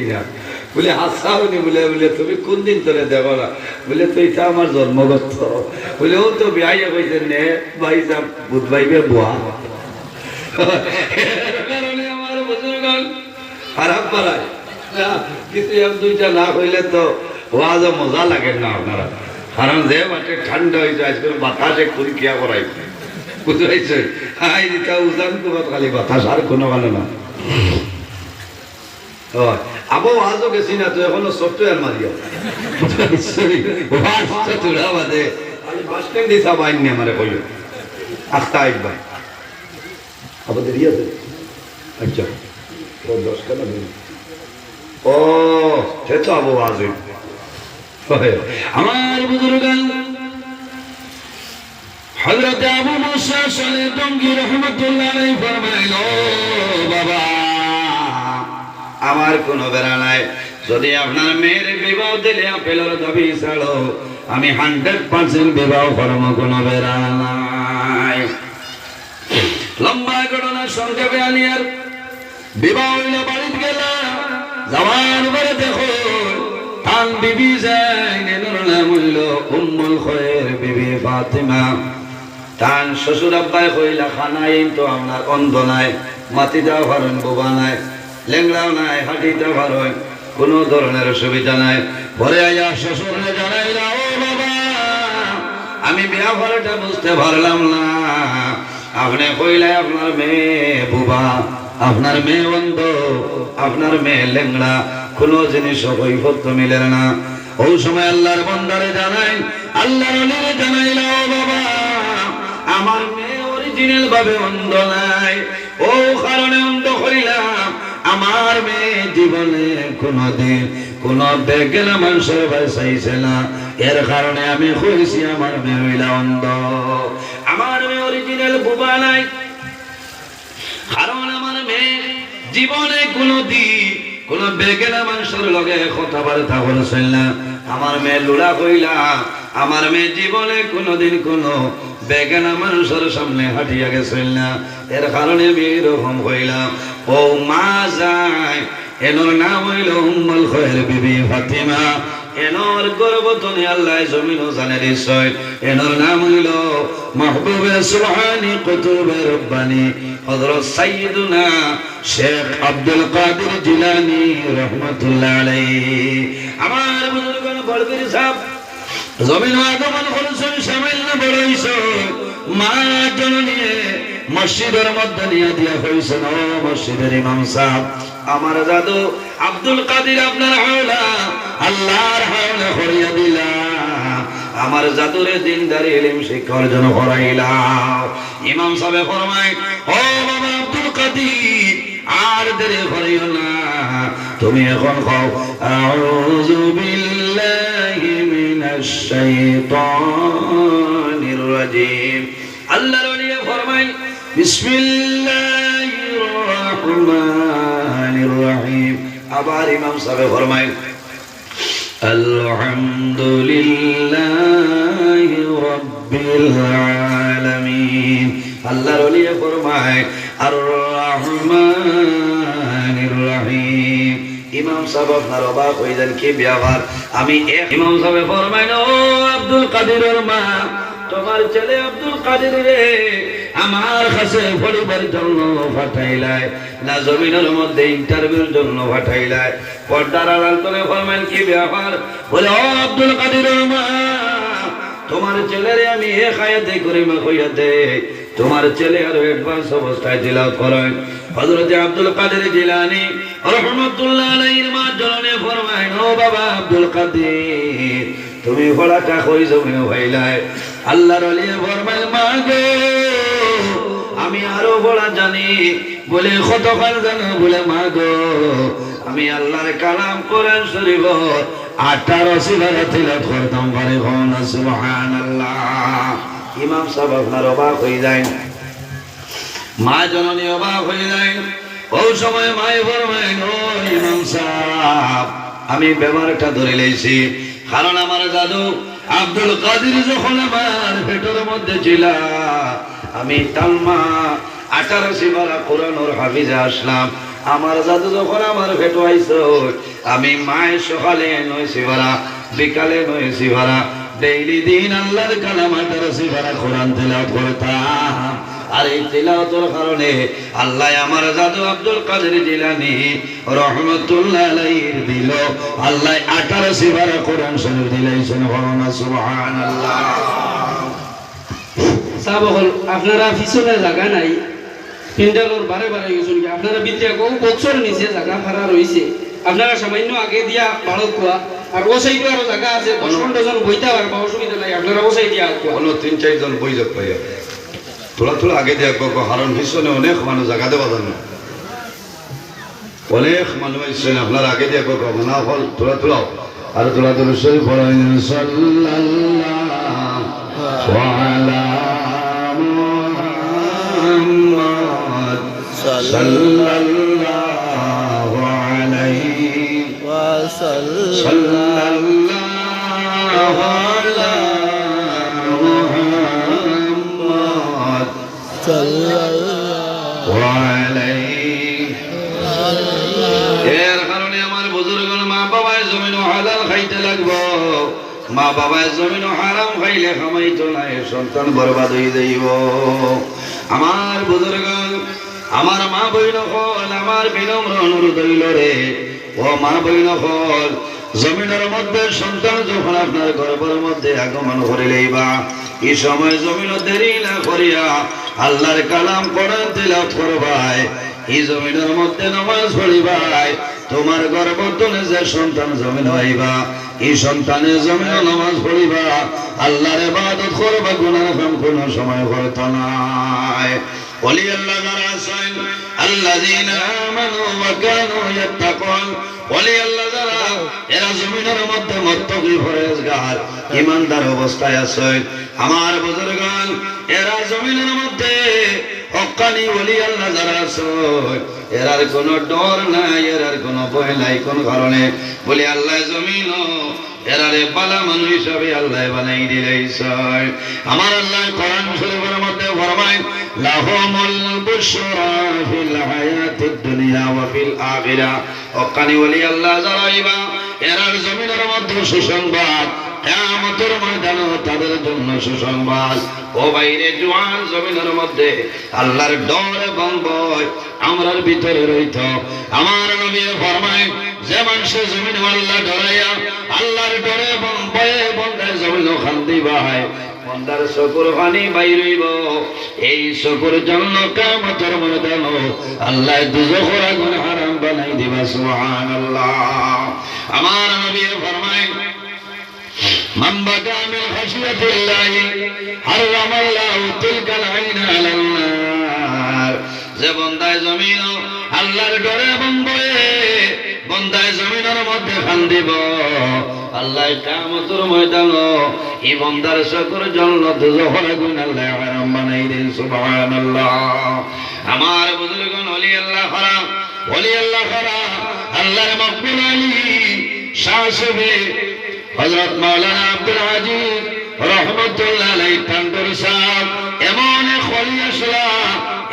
কিনা? বলে হাসাওনি বলে বলে তুমি কোন দিন তোরে দেব না? বলে তো এটা আমার জন্মগত। বলে ও তো বিয়াইয়া কইছে নে ভাই বুধ ভাইবে বুয়া। না, দুইটা না তো মজা লাগে না আপনারা। কারণ যে মাঠে ঠান্ডা হয়েছে আজকে বাতাসে কুরকিয়া করাই বুঝাইছে দিতা উজান খালি বাতাস আর কোনো ভালো না। হয় আবো আজও গেছি না তো এখনও সফটওয়্যার মারিও। চূড়া বাদে। আমি বাস স্ট্যান্ড দিছা বাইনি আমারে কইল আস্তা আইবা। আবার দেরি আছে। আচ্ছা। তো দশ কেন ও সে তো আবু আজিম আমার বুজুর্গান হযরত আবু মুসা সালে টঙ্গী রহমাতুল্লাহ ফরমাইল বাবা। আমার কোনো বেড়া নাই। যদি আপনার মেয়ের বিবাহ দিলে আপেলের দাবি ছাড়ো, আমি হান্ড্রেড পার্সেন্ট বিবাহ করব কোনো বেড়া নাই। লম্বা ঘটনা সংক্ষেপে আনিয়ার বিবাহ হইল বাড়িতে গেলাম যাওয়ার পরে দেখো তান বিবি যায় নাম হইল উম্মুল খয়ের বিবি ফাতিমা। তান শ্বশুর আব্বাই কইলা খানাই তো আপনার অন্ধ নাই মাতিটাও পারেন বোবা নাই। লেংড়াও নাই হাঁটিতেও পারেন কোনো ধরনের সুবিধা নাই। পরে আইয়া শ্বশুরে জানাইলা বাবা, আমি বিয়া করাটা বুঝতে পারলাম না। আপনি কইলে আপনার মেয়ে বুবা, আপনার মেয়ে অন্ধ আপনার মেয়ে লেংড়া, কোনো জিনিস কৈফত্য মিলে না। ওই সময় আল্লাহর বন্দারে জানাই, আল্লাহর জানাইলা, ও বাবা, আমার মেয়ে অরিজিনাল ভাবে অন্ধ নাই। ও কারণে অন্ধ করিলাম। আমার মেয়ে জীবনে কোনদিন কোন বেগেনা মানুষের চাইছে না। এর কারণে আমি কইছি আমার মেয়ে হইলা অন্ধ। আমার মেয়ে অরিজিনাল বুবা নাই। কারণ আমার মেয়ে জীবনে কোনো দিন কোন বেগেনা মানুষের লগে কথাবার্তা বলেছিল না। আমার মেয়ে লুড়া কইলা, আমার মেয়ে জীবনে কোনোদিন কোন বেগেনা মানুষের সামনে হাঁটিয়া গেছিল না। এর কারণে আমি এরকম কইলাম ও মা যায়, এনোর নাম হইল উম্মুল খয়ের বিবি ফাতিমা। এনোর গর্বতনী আল্লাহ জমিন জানে নিশ্চয়। এনোর নাম হইল মাহবুবে সুবহানি কুতুবে রব্বানি। হযরত সাইয়্যিদুনা শেখ আব্দুল কাদের জিলানী রহমাতুল্লাহ আলাইহি। আমার সাহেব জমিন আগমন করেছেন সামান্য বড় মা জননী মসজিদের মধ্যে নিয়ে দিয়া হয়েছেন ও মসজিদের ইমাম সাহেব। আমার দাদু আব্দুল কাদির আপনার হাওলা, আল্লাহর হাওলা করিয়া দিলা। আমার জাদুরে দিনদারি ইলম শিক্ষা অর্জন করাইলাম ইমাম সাহেব ফরমায়, ও বাবা আব্দুল কাদির, আর দেরি করিও না। তুমি এখন খাও। আউযু বিল্লাহি মিনাশ শাইতানির রাজিম। আল্লাহর ওলি ফরমায় বিসমিল্লাহির রহমানির রহিম আবার ইমাম সাহেব ফরমায় الحمد لله رب العالمين আল্লাহর ওলি ফরমায় আর রহমানির রহিম ইমাম সাহেব আপনার অবাক হয়ে যান কি ব্যাপার আমি এক ইমাম সাহেব ফরমায় ও আব্দুল কাদিরের মা তোমার ছেলে আব্দুল কাদের রে আমার কাছে পরিবার জন্য পাঠাইলাই না জমিনের মধ্যে ইন্টারভিউর জন্য পাঠাইলাই পর্দার আড়াল করে ফরমাইল কি ব্যাপার? বলে, ও আব্দুল কাদের তোমার ছেলেরে আমি এ খায়াতে করে মা কইয়াতে তোমার ছেলে আরও অ্যাডভান্স অবস্থায় দিলাও করেন। হযরত আব্দুল কাদের জিলানী রহমাতুল্লাহ আলাইহির মা জননে ফরমায়, ও বাবা আব্দুল কাদের, তুমি পড়াটা কই জমি হইলাই আল্লাহর আলী ফরমায়, মা গো আমি আরও বড় জানি। বলে কতক্ষণ জানো? বলে, মা গো, আমি আল্লাহর কালাম কোরআন শরীফ আঠারো সিবারে তিলাওয়াত করতাম। পারে ভন সুবহানাল্লাহ। ইমাম সাহেব আপনার অবাক হয়ে যায়। মা জননী অবাক হয়ে যায়। ও সময় মায়ে ফরমায় ও ইমাম সাহেব, আমি বেমারটা ধরে লইছি কারণ আমার দাদু আব্দুল কাদির যখন আমার পেটের মধ্যে ছিল আমি তালমা আঠারো সিবারা কোরআনোর হাফিজে আসলাম। আমার জাদু যখন আমার ভেটো আইস আমি মায়ের সকালে নয়েছি ভাড়া বিকালে নয়েছি ভাড়া ডেইলি দিন আল্লাহর কালামাটার সিভারা কোরআন তেলাওয়াত করতাম। আর এই তেলাওয়াতের কারণে আল্লাহ আমার জাদু আব্দুল কাদের জিলানি রহমতুল্লাহ দিল। আল্লাহ আঠারো সিভারা কোরআন শরীফ দিলাইছেন সুবহানাল্লাহ। সাব আপনারা পিছনে জায়গা নাই। পিন্ডালোর বারে বারে গেছেন কি আপনারা বিদ্যা কৌ বছর নিচে জায়গা খারা রয়েছে আপনারা সামান্য আগে দিয়া বাড়ক কোয়া আর ও সাইডে আরও জায়গা আছে দশ পনেরো জন বইতে পারবা অসুবিধা নাই। আপনারা ও সাইডে কোনো তিন চারজন বই যাক পাই থোড়া থোড়া আগে দিয়ে গো হারণ পিছনে অনেক মানুষ জায়গা দেওয়া জানো। অনেক মানুষ আইসেন আপনার আগে দিয়ে গো না হল থোড়া থোড়া আর থোড়া থোড়া শরীফ আমার বুজুর্গ মা বাবায় জমিন হালাল খাইতে লাগবো মা বাবায় জমিন হারাম খাইলে খামাইতো না এ সন্তান বরবাদ হয়ে যাইব আমার বুজুর্গ আমার মা বইন হল, আমার বিনম্র অনুরোধ হইল রে। ও মা বইন হল, জমিনের মধ্যে সন্তান যখন আপনার গর্ভের মধ্যে আগমন করিলেই বা, এই সময় জমিন দেরি না করিয়া আল্লাহর কালাম কোরআন দিলা করবাই এই জমিনের মধ্যে নামাজ পড়িবাই তোমার গর্ভতনে যে সন্তান জমিন হইবা, এই সন্তানের জমিন নামাজ পড়িবা, আল্লাহর ইবাদত করবা কাম কোন সময় করত নাই। আছেন ইমানদার অবস্থায় আছেন আমার বুজুর্গান, এরা জমিনের মধ্যে হকানি বলি আল্লাহ যারা আছে। এরার কোনো ডর নাই, এরার কোনো ভয় নাই, কোন কারণে। বলি আল্লাহ জমিন এরারে পালা মানুষ হিসাবে আল্লাহ বানাই দিলেই আমার আল্লাহ কোরআন শরীফের মধ্যে ফরমায় লাহুমুল বুশরা ফিল হায়াতিদ দুনিয়া ওয়া ফিল আখিরা। হকানি বলি আল্লাহ যারা ইবা এরার জমিনের মধ্যে সুসংবাদ, কেয়ামতের ময়দানে তাদের জন্য সুসংবাদ। ও বাইরে জোয়ান জমিনের মধ্যে আল্লাহর ডর এবং ভয় আমরার ভিতরে রইত। আমার নবী ফরমায় যে মানুষ জমিন আল্লাহ ডরাইয়া আল্লাহর ডরে এবং ভয়ে বন্ধায় জমিন খান্দি বাহায় বন্দার শকুর পানি বাইরইব এই শকুর জন্য কামতের ময়দান আল্লাহ দুজখর আগুন হারাম বানাই দিবা সুবহানাল্লাহ আমার নবী ফরমায় من بكى من خشية الله حرم الله تلك العين على النار যে বন্দায় জমিন আল্লাহর ডরে এবং বয়ে বন্দায় জমিনের মধ্যে খান দিব। আল্লাহ কামতুর ময়দান এই বন্দার সকর জন্য দুজহর গুণ আল্লাহ হারাম বানাই দেন, সুবহানাল্লাহ। আমার বুজুর্গন ওলি আল্লাহ খরা ওলি আল্লাহ খরা আল্লাহর মকবুল আলী শাসবে হযরত মাওলানা আব্দুল আজিজ রহমতুল্লাহ টান্ডর সাহেব, এমন খলি আসলা,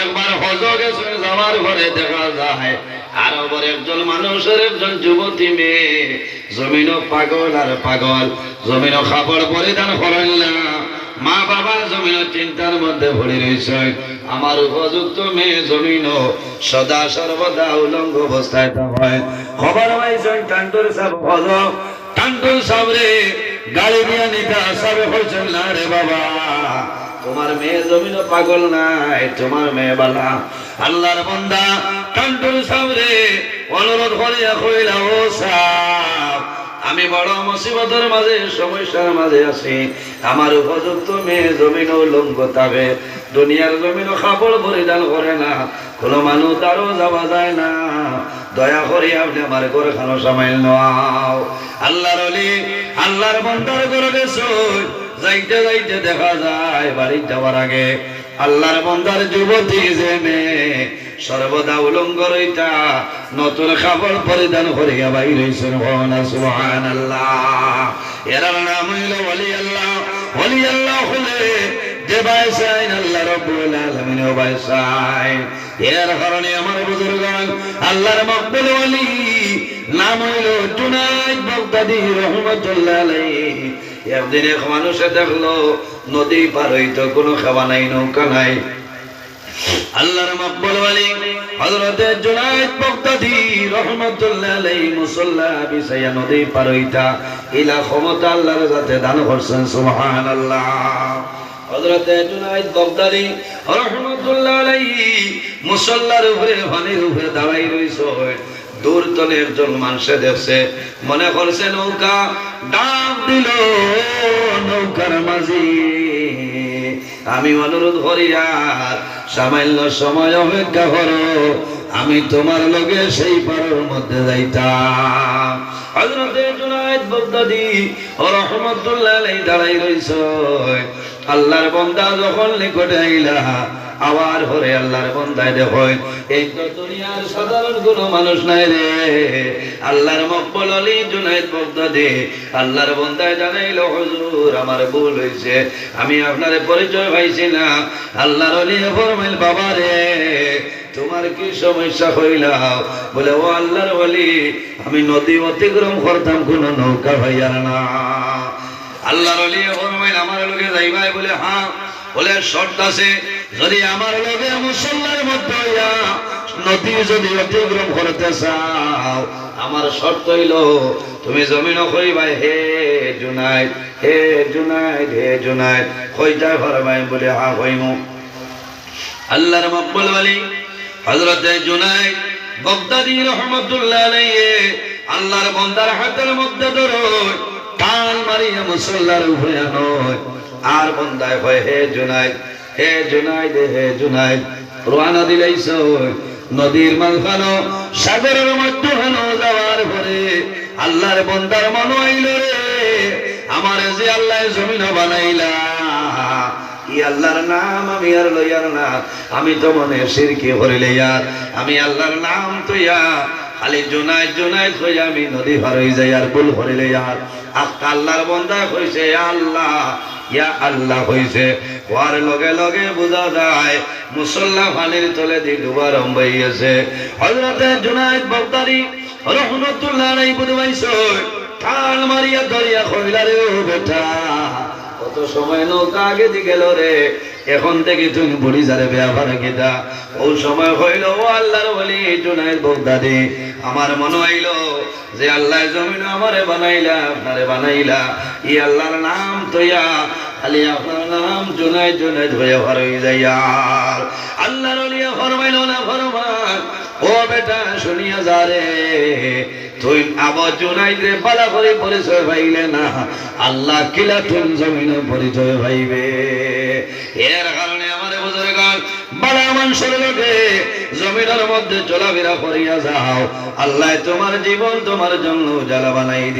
একবার হজ গেছে, যাওয়ার ঘরে দেখা যায় আর ওপর একজন মানুষের একজন যুবতী মেয়ে। জমিনও পাগল আর পাগল। জমিনও খাবার পরিধান করেন না। মা বাবার জমিন চিন্তার মধ্যে ভরে রয়েছে। আমার উপযুক্ত মেয়ে জমিন সদা সর্বদা উলঙ্গ অবস্থায় হয়। খবর পাইছেন টান্ডুর সাহেব হজ টান্ডুর সাবরে গাড়ি দিয়ে নিতে আসাবে হয়েছেন না রে বাবা, তোমার মেয়ে জমিন পাগল নাই, তোমার মেয়ে বালা। আল্লাহর বন্দা টান্ডুর সাবরে অনুরোধ করিয়া কইলা ও সাপ আমি বড় মুসিবতের মাঝে, সমস্যার মাঝে আছি। আমার উপযুক্ত মেয়ে জমিন লঙ্গ তাবে। দুনিয়ার জমিন খাবড় পরিধান করে না। কোনো মানুষ তারও যাওয়া যায় না। দয়া করে আপনি আমার ঘরে খানো সামাইল নাও। আল্লাহর অলি, আল্লাহর বন্দার করে গেছো। যাইতে যাইতে দেখা যায় বাড়ি যাওয়ার আগে। আল্লাহর বন্দার যুবতী যে মেয়ে সর্বদা উলঙ্গ রইতা, নতুন খাবার পরিধান করিয়া বাইর হইছেন ভগবান সুবহান আল্লাহ এরার নাম হইল ওলি আল্লাহ ওলি আল্লাহ হলে যে বাইসাইন আল্লাহ রব্বুল আলামিন এর কারণে আমার আল্লাহর মকবুল ওয়ালি নাম হইল জুনাইদ বাগদাদি রহমাতুল্লাহ আলাইহি। একদিন এক মানুষে দেখল, নদী পার হইতো কোনো খাওয়া নাই, নৌকা নাই। আল্লাহর মকবুল ওয়ালি হযরতে জুনাইদ বাগদাদি রাহমাতুল্লাহ আলাইহি মুসাল্লা বিছায়া নদী পার হইতা, ইলা ক্ষমতা আল্লাহর যাতে দান করছেন, সুবহানাল্লাহ। হযরতে জুনাইদ বাগদাদি রাহমাতুল্লাহ আলাইহি মুসাল্লার উপরে পানির উপরে দাঁড়াই রইছে। দূর তলে একজন মানুষে দেখছে, মনে করছে নৌকা, ডাক দিল, নৌকার মাঝি। আমি অনুরোধ করি আর সামান্য সময় অপেক্ষা করো। আমি তোমার লগে সেই পারোর মধ্যে যাইতাম। হযরতে জুনায়েদ বাগদাদি রহমাতুল্লাহ আলাইহি দাঁড়াই রইছ। আল্লাহর বান্দা যখন নিকটে আইলা আবার হরে আল্লাহর বন্দায় দেখো এই তো দুনিয়ার সাধারণ কোনো মানুষ নাই রে। আল্লাহর মকবল আলী জুনাইদ বগদাদি। আল্লাহর বন্দায় জানাইলো, হুজুর, আমার ভুল হয়েছে আমি আপনার পরিচয় পাইছি না। আল্লাহর অলি ফরমাইল বাবা রে, তোমার কি সমস্যা হইলাম বলে, ও আল্লাহর বলি আমি নদী অতিক্রম করতাম, কোন নৌকা ভাইয়ার না। আল্লাহর আমার লোকে যাইবাই বলে হ্যাঁ। বলে, শর্ত আছে। যদি আমার লগে মুসল্লার মধ্যে হইয়া নদী যদি অতিক্রম করতে চাও, আমার শর্ত হইল, তুমি জমিন কইবাই হে জুনাইদ হে জুনাইদ হে জুনাইদ কইটা ফরমাই বলে হা কইমু আল্লাহর মকবুল ওয়ালি, হযরত জুনাইদ বগদাদি রহমাতুল্লাহ আলাইহি, আল্লাহর বান্দার হাতের মধ্যে ধরো টান মারিয়া মুসল্লার উপরে আনো আর বন্দায় হয়, হে জুনাইদ হে জুনাইদ হে জুনাইদ, রোয়ানা দিলাইছ। নদীর মাঝখানো, সাগরের মধ্যখানো যাওয়ার পরে আল্লাহর বন্দার মন আইল রে। আমার যে আল্লাহ জমিন বানাইলা আল্লাহর নাম আমি আর লইয়ার না। আমি তো মনে সিরকি ভরিলে ইয়ার, আমি আল্লাহর নাম তো খালি জোনাই জোনাই আমি নদী হয়ে যাই আর ভুল ইয়ার। আক্কা আল্লাহর বন্দা কইছে, আল্লাহ ইয়া আল্লাহ হইছে। হওয়ার লগে লগে বোঝা যায় মুসল্লা পানির তলে দি ডুবার হইয়াছে হজরতে জুনাইদ বক্তারি রহমতুল্লাহ নাই বুধবাইছ কাল মারিয়া ধরিয়া কইলা রে বেটা, কত সময় নৌকা আগে দি গেল রে। এখন থেকে তুমি বুড়ি যারে ব্যবহার গীতা। ও সময় হইল, ও আল্লাহর বলি জুনাইদ বগদাদি। আমার মনে হইল যে আল্লাহ জমিন আমারে বানাইলা, আপনারে বানাইলা। ই আল্লাহর নাম তৈয়া, খালি আপনার নাম জুনাইদ জুনাইদ হয়ে ভর হয়ে যাইয়া আল্লাহর অলিয়া ফরমাইল না, ফরমান, ও বেটা শুনিয়া যা রে। তুই আবার জুনাইদ রে বালা করে পরিচয় পাইলে না আল্লাহ কিলা তুম জমিন পরিচয় ভাইবে এর কারণে আমার বুঝে গান বালা মানুষের লোকে জমিনের মধ্যে চলাফেরা করিয়া যাও। আল্লাহ তোমার জীবন তোমার জন্য জ্বালা বানাই